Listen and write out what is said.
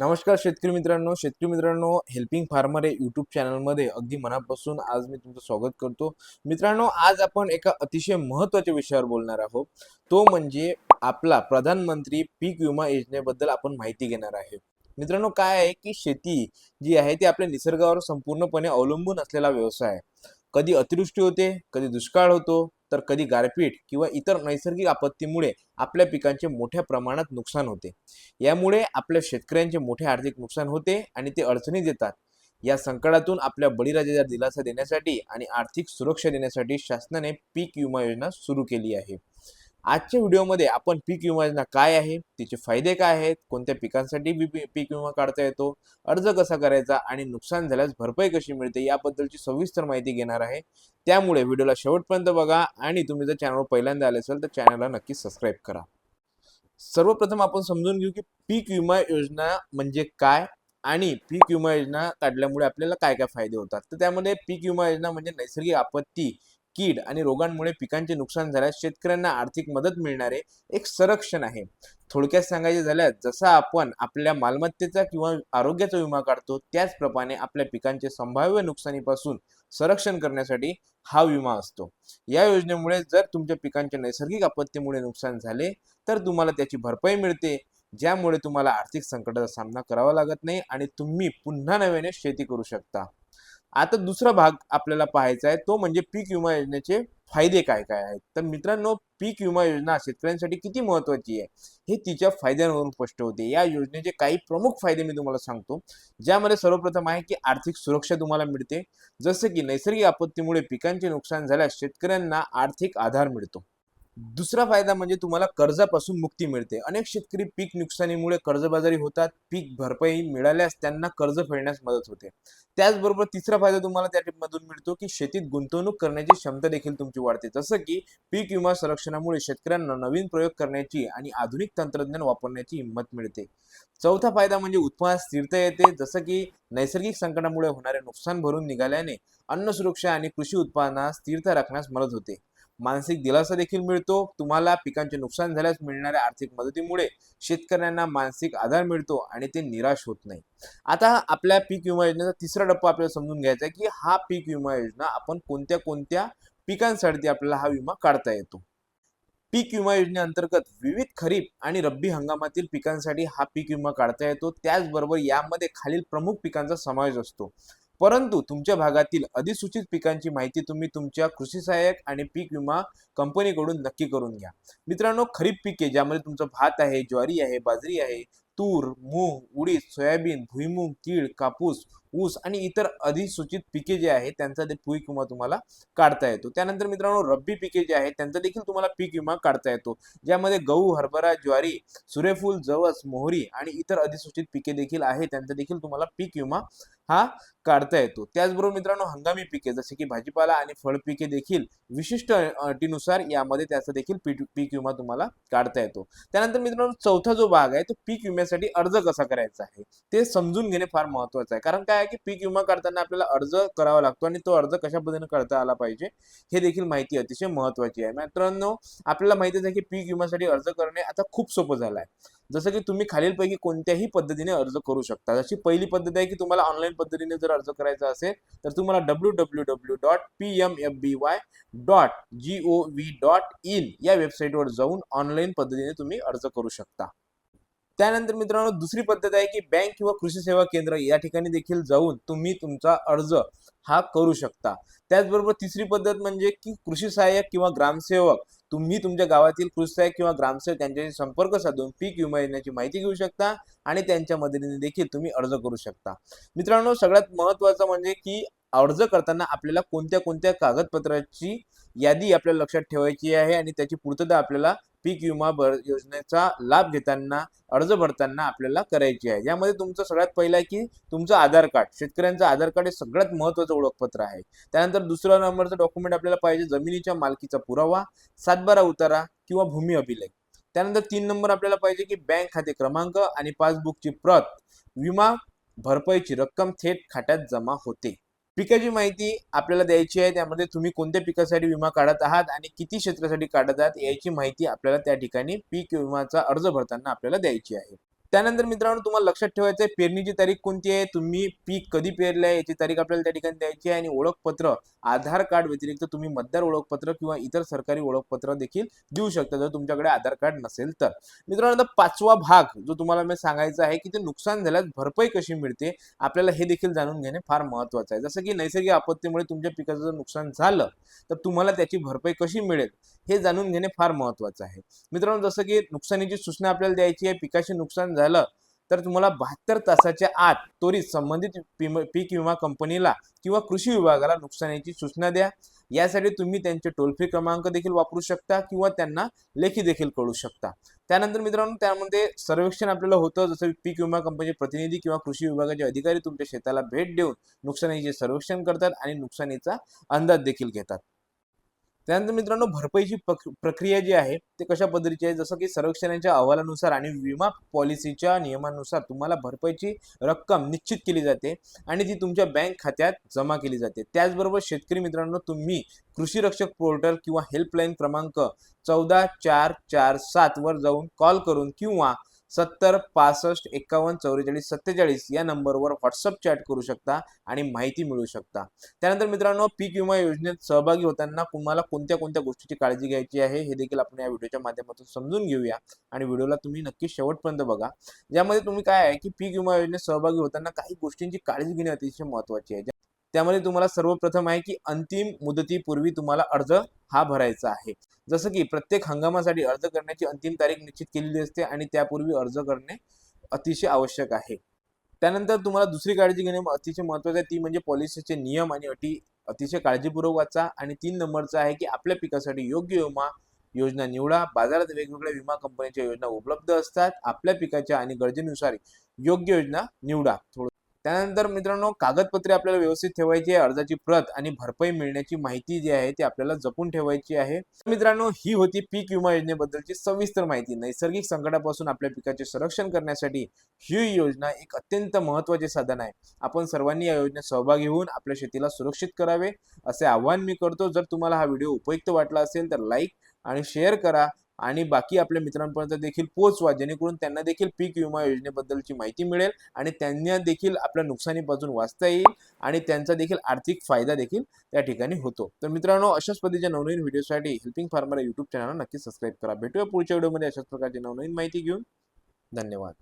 नमस्कार शेतकरी मित्रांनो शेतकरी मित्रांनो हेल्पिंग फार्मर या युट्यूब चॅनलमध्ये अगदी मनापासून आज मी तुमचं स्वागत करतो. मित्रांनो आज आपण एका अतिशय महत्त्वाच्या विषयावर बोलणार आहोत. तो म्हणजे आपला प्रधानमंत्री पीक विमा योजनेबद्दल आपण माहिती घेणार आहे. मित्रांनो काय आहे की शेती जी आहे ती आपल्या निसर्गावर संपूर्णपणे अवलंबून असलेला व्यवसाय आहे. कधी अतिवृष्टी होते कधी दुष्काळ होतो तर कधी गारपीट किंवा इतर नैसर्गिक आपत्तीमुळे आपल्या पिकांचे मोठ्या प्रमाणात नुकसान होते. यामुळे आपल्या शेतकऱ्यांचे मोठे आर्थिक नुकसान होते आणि ते अडचणीत येतात. या संकटातून आपल्या बळीराजाला दिलासा देण्यासाठी आणि आर्थिक सुरक्षा देण्यासाठी शासनाने पीक विमा योजना सुरू केली आहे. आजच्या व्हिडिओमध्ये आपण पीक विमा योजना काय आहे तिचे फायदे काय आहेत कोणत्या पिकांसाठी बी- पी- पीक विमा काढता येतो अर्ज कसा करायचा आणि नुकसान झाल्यास भरपाई कशी मिळते याबद्दलची सविस्तर माहिती घेणार आहे. त्यामुळे व्हिडिओला शेवटपर्यंत बघा आणि तुम्ही जर चॅनलवर पहिल्यांदा आले असेल तर चॅनलला नक्की सबस्क्राईब करा. सर्वप्रथम आपण समजून घेऊ की पीक विमा योजना म्हणजे काय आणि पीक विमा योजना काढल्यामुळे आपल्याला काय काय फायदे होतात. तर त्यामध्ये पीक विमा योजना म्हणजे नैसर्गिक आपत्ती कीड आणि रोगांमुळे पिकांचे नुकसान झाल्यास शेतकऱ्यांना आर्थिक मदत मिळणारे एक संरक्षण आहे. थोडक्यात सांगायचे झाल्यास जसा आपण आपल्या मालमत्तेचा किंवा आरोग्याचा विमा काढतो त्याचप्रमाणे आपल्या पिकांचे संभाव्य नुकसानीपासून संरक्षण करण्यासाठी हा विमा असतो. या योजनेमुळे जर तुमच्या पिकांच्या नैसर्गिक आपत्तीमुळे नुकसान झाले तर तुम्हाला त्याची भरपाई मिळते. ज्यामुळे तुम्हाला आर्थिक संकटाचा सामना करावा लागत नाही आणि तुम्ही पुन्हा नव्याने शेती करू शकता. आता दुसरा भाग आपल्याला पाहायचा आहे तो म्हणजे पीक विमा योजनेचे फायदे काय काय आहेत? तर मित्रांनो पीक विमा योजना शेतकऱ्यांसाठी किती महत्वाची आहे? हे तिच्या फायद्यांवरून स्पष्ट होते. या योजनेचे काही प्रमुख फायदे मी तुम्हाला सांगतो. ज्यामध्ये सर्वप्रथम आहे की आर्थिक सुरक्षा तुम्हाला मिळते. जसं की नैसर्गिक आपत्तीमुळे पिकांचे नुकसान झाल्यास शेतकऱ्यांना आर्थिक आधार मिळतो. दुसरा फायदा म्हणजे तुम्हाला कर्जापासून मुक्ती मिळते. अनेक शेतकरी पीक नुकसानीमुळे कर्जबाजारी होतात पीक भरपाई मिळाल्यास त्यांना कर्ज फेडण्यास मदत होते. त्याचबरोबर तिसरा फायदा तुम्हाला त्या टिपमधून मिळतो की शेतीत गुंतवणूक करण्याची क्षमता देखील तुमची वाढते. जसं की पीक विमा संरक्षणामुळे शेतकऱ्यांना नवीन प्रयोग करण्याची आणि आधुनिक तंत्रज्ञान वापरण्याची हिंमत मिळते. चौथा फायदा म्हणजे उत्पादनात स्थिरता येते. जसं की नैसर्गिक संकटामुळे होणारे नुकसान भरून निघाल्याने अन्न सुरक्षा आणि कृषी उत्पादनात स्थिरता राखण्यास मदत होते. मानसिक दिलासा देखील मिळतो. तुम्हाला पिकांचे नुकसान झाल्यास मिळणाऱ्या आर्थिक मदतीमुळे शेतकऱ्यांना मानसिक आधार मिळतो आणि ते निराश होत नाही. आता आपल्या पीक विमा योजनेचा तिसरा टप्पा आपल्याला समजून घ्यायचा आहे की हा पीक विमा योजना आपण कोणत्या कोणत्या पिकांसाठी आपल्याला हा विमा काढता येतो? पीक विमा योजनेअंतर्गत विविध खरीप आणि रब्बी हंगामातील पिकांसाठी हा पीक विमा काढता येतो. त्याचबरोबर यामध्ये खालील प्रमुख पिकांचा समावेश असतो. परंतु तुमच्या भागातील अधिसूचित पिकांची माहिती तुम्ही तुमच्या कृषी सहाय्यक आणि पीक विमा कंपनीकडून नक्की करून घ्या. मित्रांनो खरीप पिके ज्यामध्ये तुमचं भात आहे ज्वारी आहे बाजरी आहे तूर मूग उडीद सोयाबीन भुईमूग तीळ कापूस ऊस आणि इतर अधिसूचित पिके जे आहेत त्यांचा ते पीक विमा तुम्हाला काढता येतो. त्यानंतर मित्रांनो रब्बी पिके जे आहेत त्यांचा देखील तुम्हाला पीक विमा काढता येतो. ज्यामध्ये गहू हरभरा ज्वारी सूर्यफूल जवस मोहरी आणि इतर अधिसूचित पिके देखील आहेत त्यांचा देखील तुम्हाला पीक विमा हा काढता येतो त्याचबरोबर मित्रांनो हंगामी पिके जसे की भाजीपाला आणि फळ पिके देखील विशिष्ट अटीनुसार यामध्ये त्याचा देखील पीक विमा तुम्हाला काढता येतो त्यानंतर मित्रांनो चौथा जो भाग आहे तो पीक विम्यासाठी अर्ज कसा करायचा आहे? ते समजून घेणे फार महत्वाचं आहे. कारण काय आहे की पीक विमा काढताना आपल्याला अर्ज करावा लागतो आणि तो अर्ज कशा पद्धतीने करता आला पाहिजे हे देखील माहिती अतिशय महत्वाची आहे. मित्रांनो आपल्याला माहितीच आहे की पीक विम्यासाठी अर्ज करणे आता खूप सोपं झालं आहे जसं की तुम्ही खालीलपैकी कोणत्याही पद्धतीने अर्ज करू शकता. जशी पहिली पद्धत आहे की तुम्हाला ऑनलाईन पद्धतीने जर अर्ज करायचा असेल तर तुम्हाला W W W dot P M F B Y dot G O V dot in या वेबसाईटवर जाऊन ऑनलाईन पद्धतीने तुम्ही अर्ज करू शकता. त्यानंतर मित्रांनो दुसरी पद्धत आहे की बँक किंवा कृषी सेवा केंद्र या ठिकाणी देखील जाऊन तुम्ही तुमचा अर्ज हा करू शकता. त्याचबरोबर तिसरी पद्धत म्हणजे की कृषी सहाय्यक किंवा ग्रामसेवक तुम्ही तुमच्या गावातील कृषी सहाय्यक किंवा ग्रामसेवक यांच्याशी संपर्क साधून पीक विमा योजनेची माहिती घेऊ शकता आणि त्यांच्या मदतीने देखील तुम्ही अर्ज करू शकता. मित्रांनो सगळ्यात महत्वाचं म्हणजे की अर्ज करताना आपल्याला कोणत्या कोणत्या कागदपत्राची यादी आपल्याला लक्षात ठेवायची आहे आणि त्याची पूर्तता आपल्याला पीक विमा भर योजनेचा लाभ घेताना अर्ज भरताना आपल्याला करायची आहे. यामध्ये तुमचं सगळ्यात पहिलं आहे की तुमचं आधार कार्ड शेतकऱ्यांचं आधार कार्ड हे सगळ्यात महत्त्वाचं ओळखपत्र आहे. त्यानंतर दुसरा नंबरचं डॉक्युमेंट आपल्याला पाहिजे जमिनीच्या मालकीचा पुरावा सातबारा उतारा किंवा भूमी अभिलेख. त्यानंतर तीन नंबर आपल्याला पाहिजे की बँक खाते क्रमांक आणि पासबुकची प्रत विमा भरपाईची रक्कम थेट खात्यात जमा होते. पिकाची माहिती आपल्याला द्यायची आहे त्यामध्ये तुम्ही कोणत्या पिकासाठी विमा काढत आहात आणि किती क्षेत्रासाठी काढत आहात याची माहिती आपल्याला त्या ठिकाणी पीक विमाचा अर्ज भरताना आपल्याला द्यायची आहे. त्यानंतर मित्रांनो तुम्हाला लक्षात ठेवायचं आहे पेरणीची तारीख कोणती आहे? तुम्ही पीक कधी पेरलं आहे? याची तारीख आपल्याला त्या ठिकाणी द्यायची आहे. आणि ओळखपत्र आधार कार्ड व्यतिरिक्त तुम्ही मतदार ओळखपत्र किंवा इतर सरकारी ओळखपत्र देखील देऊ शकता जर तुमच्याकडे आधार कार्ड नसेल तर. मित्रांनो आता पाचवा भाग जो तुम्हाला मी सांगायचा आहे की ते नुकसान झाल्यास भरपाई कशी मिळते? आपल्याला हे देखील जाणून घेणे फार महत्वाचं आहे. जसं की नैसर्गिक आपत्तीमुळे तुमच्या पिकाचं जर नुकसान झालं तर तुम्हाला त्याची भरपाई कशी मिळेल? हे जाणून घेणे फार महत्वाचं आहे. मित्रांनो जसं की नुकसानीची सूचना आपल्याला द्यायची आहे पिकाचे नुकसान झालं तर तुम्हाला बहात्तर तासाच्या आत त्वरित संबंधित पिम- पीक विमा कंपनीला किंवा कृषी विभागाला नुकसानीची सूचना द्या. यासाठी तुम्ही त्यांचे टोल फ्री क्रमांक देखील वापरू शकता किंवा त्यांना लेखी देखील कळू शकता. त्यानंतर मित्रांनो त्यामध्ये सर्वेक्षण आपल्याला होतं. जसं पीक विमा कंपनीचे प्रतिनिधी किंवा कृषी विभागाचे अधिकारी तुमच्या शेताला भेट देऊन नुकसानीचे सर्वेक्षण करतात आणि नुकसानीचा अंदाज देखील घेतात. त्यानंतर मित्रांनो भरपाईची प्रक्रिया जी आहे ते कशा पद्धतीची आहे? जसं की सर्वेक्षणाच्या अहवालानुसार आणि विमा पॉलिसीच्या नियमानुसार तुम्हाला भरपाईची रक्कम निश्चित केली जाते आणि ती तुमच्या बँक खात्यात जमा केली जाते. त्याचबरोबर शेतकरी मित्रांनो तुम्ही कृषी रक्षक पोर्टल किंवा हेल्पलाईन क्रमांक चौदा चार चार सात वर जाऊन कॉल करून किंवा सत्तर पासष्ट एकावन्न चौवेचाळीस सत्तेचाळीस या नंबरवर व्हॉट्सअप चॅट करू शकता आणि माहिती मिळू शकता. त्यानंतर मित्रांनो पीक विमा योजनेत सहभागी होताना तुम्हाला कोणत्या कोणत्या गोष्टीची काळजी घ्यायची आहे हे देखील आपण या व्हिडिओच्या माध्यमातून समजून घेऊया आणि व्हिडिओला तुम्ही नक्की शेवटपर्यंत बघा. ज्यामध्ये तुम्ही काय आहे की पीक विमा योजनेत सहभागी होताना काही गोष्टींची काळजी घेणे अतिशय महत्वाची आहे. त्यामध्ये तुम्हाला सर्वप्रथम आहे की अंतिम मुदतीपूर्वी तुम्हाला अर्ज हा भरायचा आहे. जसं की प्रत्येक हंगामासाठी अर्ज करण्याची अंतिम तारीख निश्चित केलेली असते आणि त्यापूर्वी अर्ज करणे अतिशय आवश्यक आहे. त्यानंतर तुम्हाला दुसरी काळजी घेणे अतिशय महत्वाचं आहे. ती म्हणजे पॉलिसीचे नियम आणि अटी अतिशय काळजीपूर्वक वाचा आणि तीन नंबरचा आहे की आपल्या पिकासाठी योग्य विमा योजना निवडा. बाजारात वेगवेगळ्या विमा कंपन्यांच्या योजना उपलब्ध असतात. आपल्या पिकाच्या आणि गरजेनुसार योग्य योजना निवडा. थोडं त्यानंतर मित्रांनो कागदपत्रे आपल्याला व्यवस्थित ठेवायची आहे अर्जाची प्रत आणि भरपाई मिळण्याची माहिती जी आहे ती आपल्याला जपून ठेवायची आहे. मित्रांनो ही होती पीक विमा योजनेबद्दलची सविस्तर माहिती. नैसर्गिक संकटापासून आपल्या पिकाचे संरक्षण करण्यासाठी ही योजना एक अत्यंत महत्त्वाचे साधन आहे. आपण सर्वांनी या योजनेत सहभागी होऊन आपल्या शेतीला सुरक्षित करावे असे आवाहन मी करतो. जर तुम्हाला हा व्हिडिओ उपयुक्त वाटला असेल तर लाईक आणि शेअर करा. आणि बाकी आपल्या मित्रांपर्यंत देखील पोहोचवा जेणेकरून त्यांना देखील पीक विमा योजनेबद्दलची माहिती मिळेल आणि त्यांना देखील आपल्या नुकसानीपासून वाचता येईल आणि त्यांचा देखील आर्थिक फायदा देखील त्या ठिकाणी होतो. तर मित्रांनो अशाच पद्धतीच्या नवनवीन व्हिडिओसाठी हेल्पिंग फार्मर युट्यूब चॅनलला नक्की सबस्क्राईब करा. भेटूया पुढच्या व्हिडिओमध्ये अशाच प्रकारची नवनवीन माहिती घेऊन. धन्यवाद.